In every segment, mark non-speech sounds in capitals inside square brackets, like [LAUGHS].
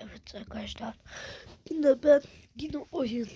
Evet arkadaşlar. Yine ben yine oyun.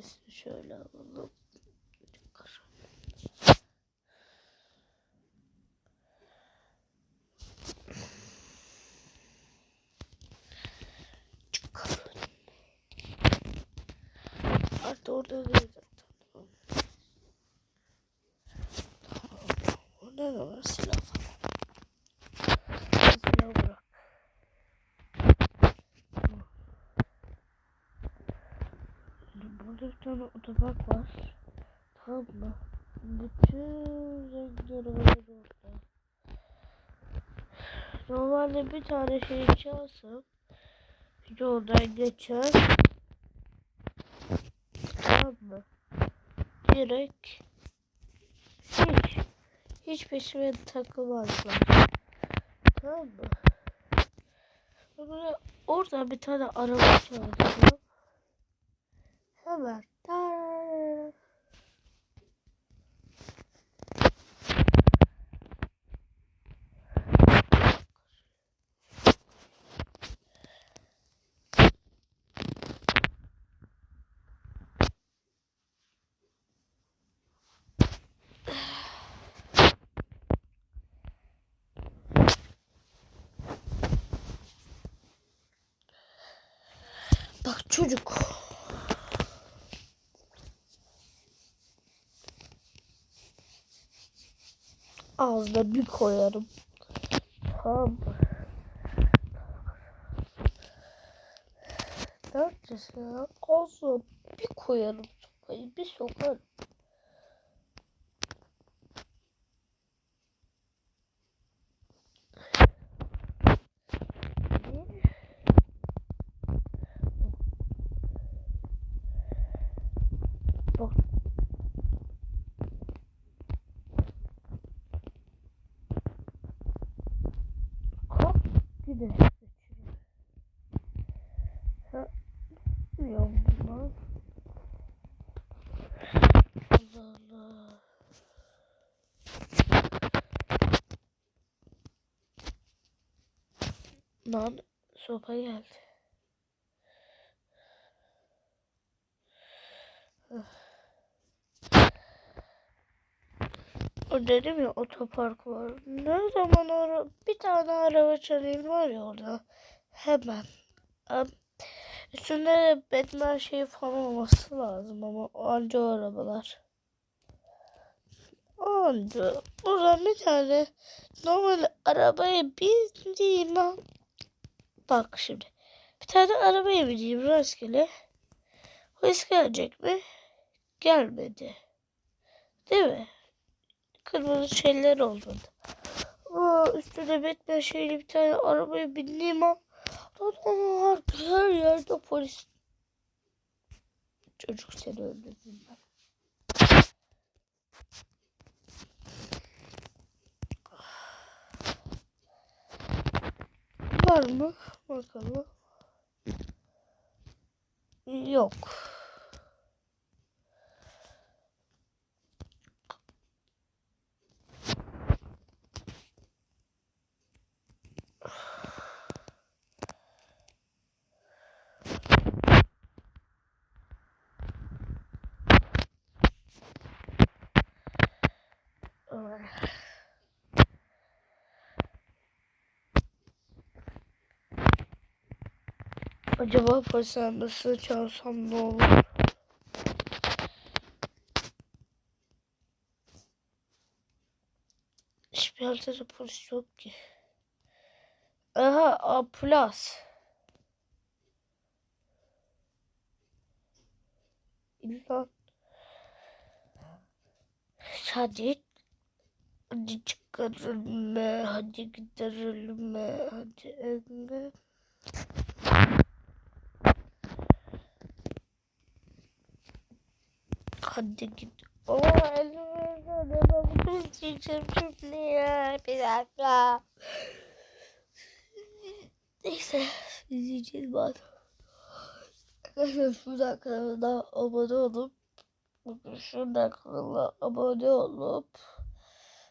İsmi şöyle alalım. Artık orada değil zaten. Orada da var. Silah tane otopark var. Tamam mı? Bütün renkli arabalar orada. Normalde bir tane şey çalsam yoldan geçer. Tamam mı? Direkt hiç hiç peşime takılmazlar. Tamam mı? Böyle orada bir tane araba çalacağım. Hemen. Tar. Bak çocuk. Ağzına bir koyarım. Tamam mı? Ne yapacağız ya? Ağzına bir koyarım sopayı. Bir sokarım. Bak. Kalk bir de geçiriyor. Ha, bunlar. Allah Allah. Lan sopa geldi. O dedim ya otopark var. Ne zaman ara bir tane araba çalayım var ya orada. Hemen. Am, Üstünde de Batman şeyi falan olması lazım ama anca o arabalar. Anca. Buradan bir tane normal arabaya bindiğim an. Bak şimdi. Bir tane arabaya bineyim rastgele. Polis gelecek mi? Gelmedi. Değil mi? Kırmızı şeyler olmadı. Aa, üstüne Batman şeyli bir tane arabaya bindiğim an adamlar her yerde polis. Çocuk seni öldürdüm ben. Var mı? Bakalım. Yok. Acaba polis arabası çalsam ne olur? Hiçbir yerde de polis yok ki. Aha, A plus. İlhan. Hadi. Hadi çıkaralım be. Hadi gidelim be. Hadi Engin. Hadi git. Oo elime bunu çekeceğim şimdi ya. Bir dakika. Neyse izleyeceğiz bari. Arkadaşlar şuradan kanalına abone olup şuradan kanala abone olup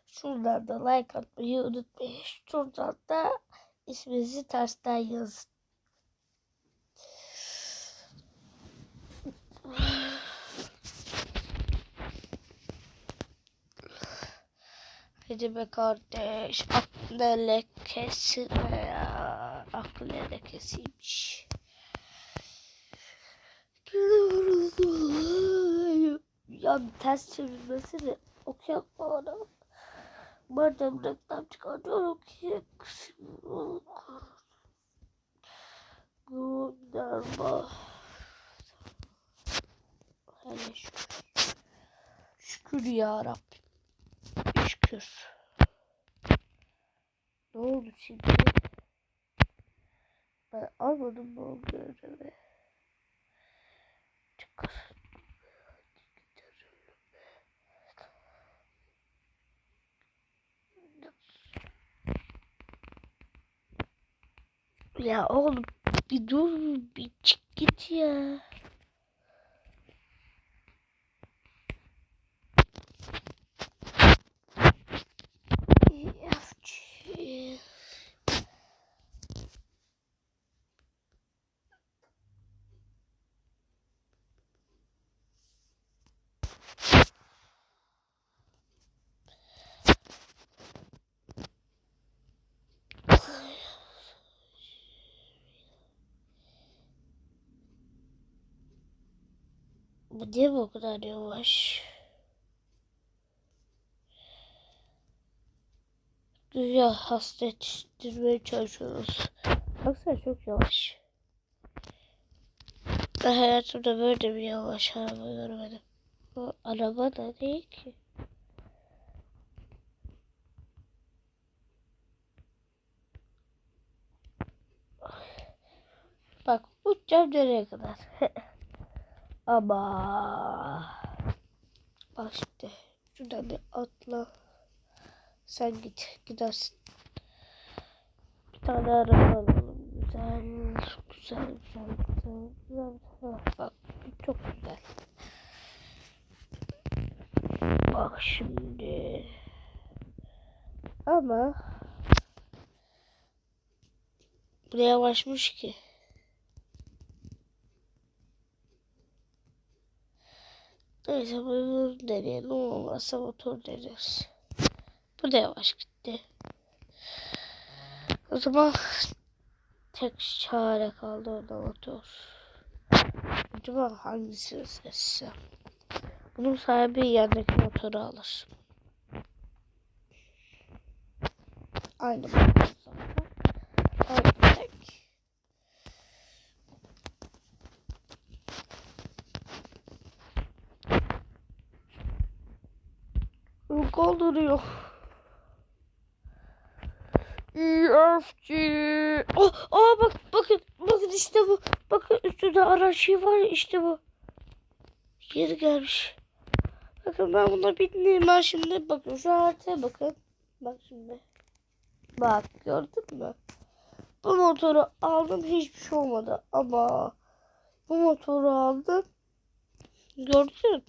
Şuradan da like atmayı unutmayın. Şuradan da isminizi tersten yazın. Hadi be kardeş. Aklı lekesi ya. Aklı lekesiymiş. Ya ters çevirmesi de okuyalım bana. Madem reklam çıkartıyorum ki gönderme. Hele şükür. Şükür ya Rabbim. Şükür. Ne oldu şimdi? Ben almadım mı o görevi? Ya oğlum bir dur bir çık git ya. Bu niye bu kadar yavaş? Güya hasta yetiştirmeye çalışıyoruz. Baksana çok yavaş. Ben hayatımda böyle bir yavaş araba görmedim. Bu araba da değil ki. Bak uçacağım nereye kadar. [LAUGHS] Ama bak şimdi şuradan bir atla. Sen git gidersin. Bir tane araba alalım. Güzel, güzel, güzel, güzel, güzel. Bak, bak çok güzel. Bak şimdi. Ama bu ne yavaşmış ki. Neyse bunu deneyelim. Olmazsa motor deneriz. Bu da yavaş gitti. O zaman tek çare kaldı o da motor. Acaba hangisini seçsem? Bunun sahibi yandaki motoru alır. Aynı motor zaten. Aynı tek. Kaldırıyor. EFG. Oh, oh bak bakın bakın işte bu. Bakın üstünde araç şey var işte bu. Geri gelmiş. Bakın ben buna bindim ben şimdi bakın şu haritaya bakın. Bak şimdi. Bak gördün mü? Bu motoru aldım hiçbir şey olmadı ama bu motoru aldım. Gördün mü?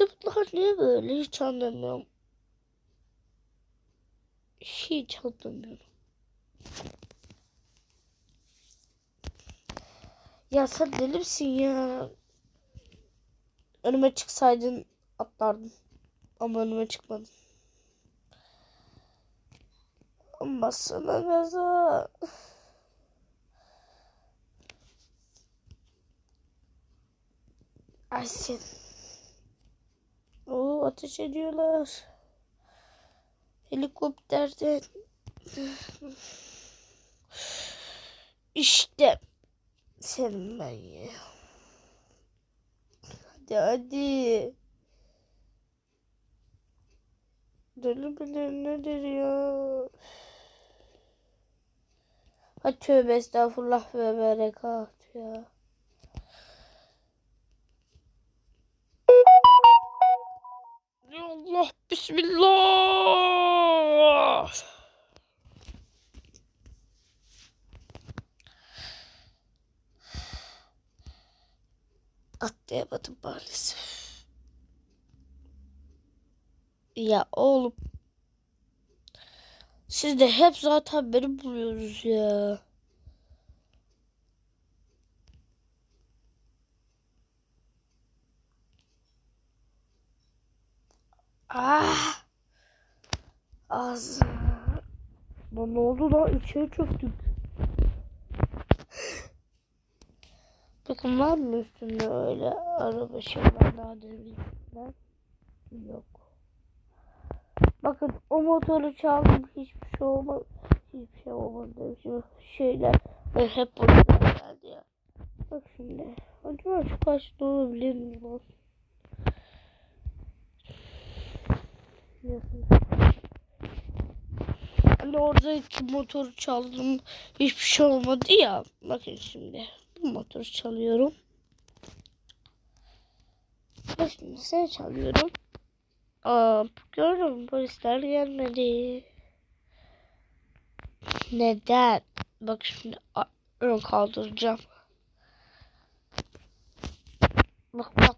Bunlar niye böyle hiç anlamıyorum. Hiç anlamıyorum. Ya sen deli misin ya? Önüme çıksaydın atlardın. Ama önüme çıkmadın. Ama sana gaza. Aysin. Oo ateş ediyorlar. Helikopterden. İşte. Senin ben ya. Hadi hadi. Deli bilir nedir ya? Ha tövbe estağfurullah ve berekat ya. Allah bismillah. Atlayamadım maalesef. Ya oğlum. Siz de hep zaten beni buluyoruz ya. Ah. Az. Lan ne oldu lan? İçeri çöktük. Bakın var mı üstünde öyle araba şeyler nadir bilgiler? Yok. Bakın o motoru çaldım hiçbir şey olmadı. Hiçbir şey olmadı. Şu şeyler ve hep polisler geldi ya. Bak şimdi. Acaba şu karşıda olabilir mi lan? Yakın. Hani oradaki motoru çaldım. Hiçbir şey olmadı ya. Bakın şimdi. Bu motoru çalıyorum. Şimdi sen çalıyorum. Aa, gördün mü? Polisler gelmedi. Neden? Bak şimdi ön kaldıracağım. Bak bak.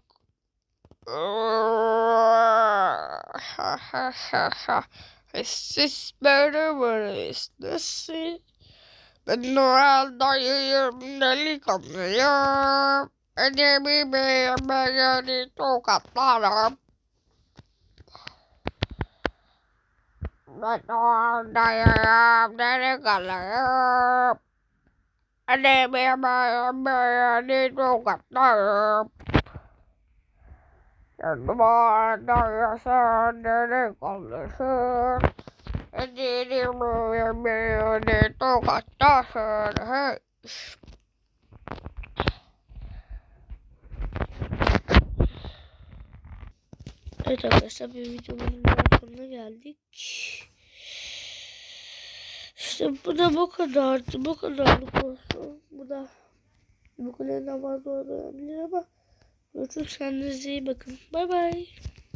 Is this better or is this it? Ben Noel dayıyım delikanlıyım. Edemi beğenmeyeni tokatlarım. Ben Noel dayıyım delikanlıyım. Edemi beğenmeyeni tokatlarım. Sen Noel dayısın delikanlısın. Edemi beğenmeyeni tokatlarsın. Hey. Evet arkadaşlar bir videomuzun sonuna geldik. İşte bu da bu kadardı. Bu kadarlık olsun. Bu da bu kadarından fazla olabilir ama görüşürüz. Kendinize iyi bakın. Bay bay.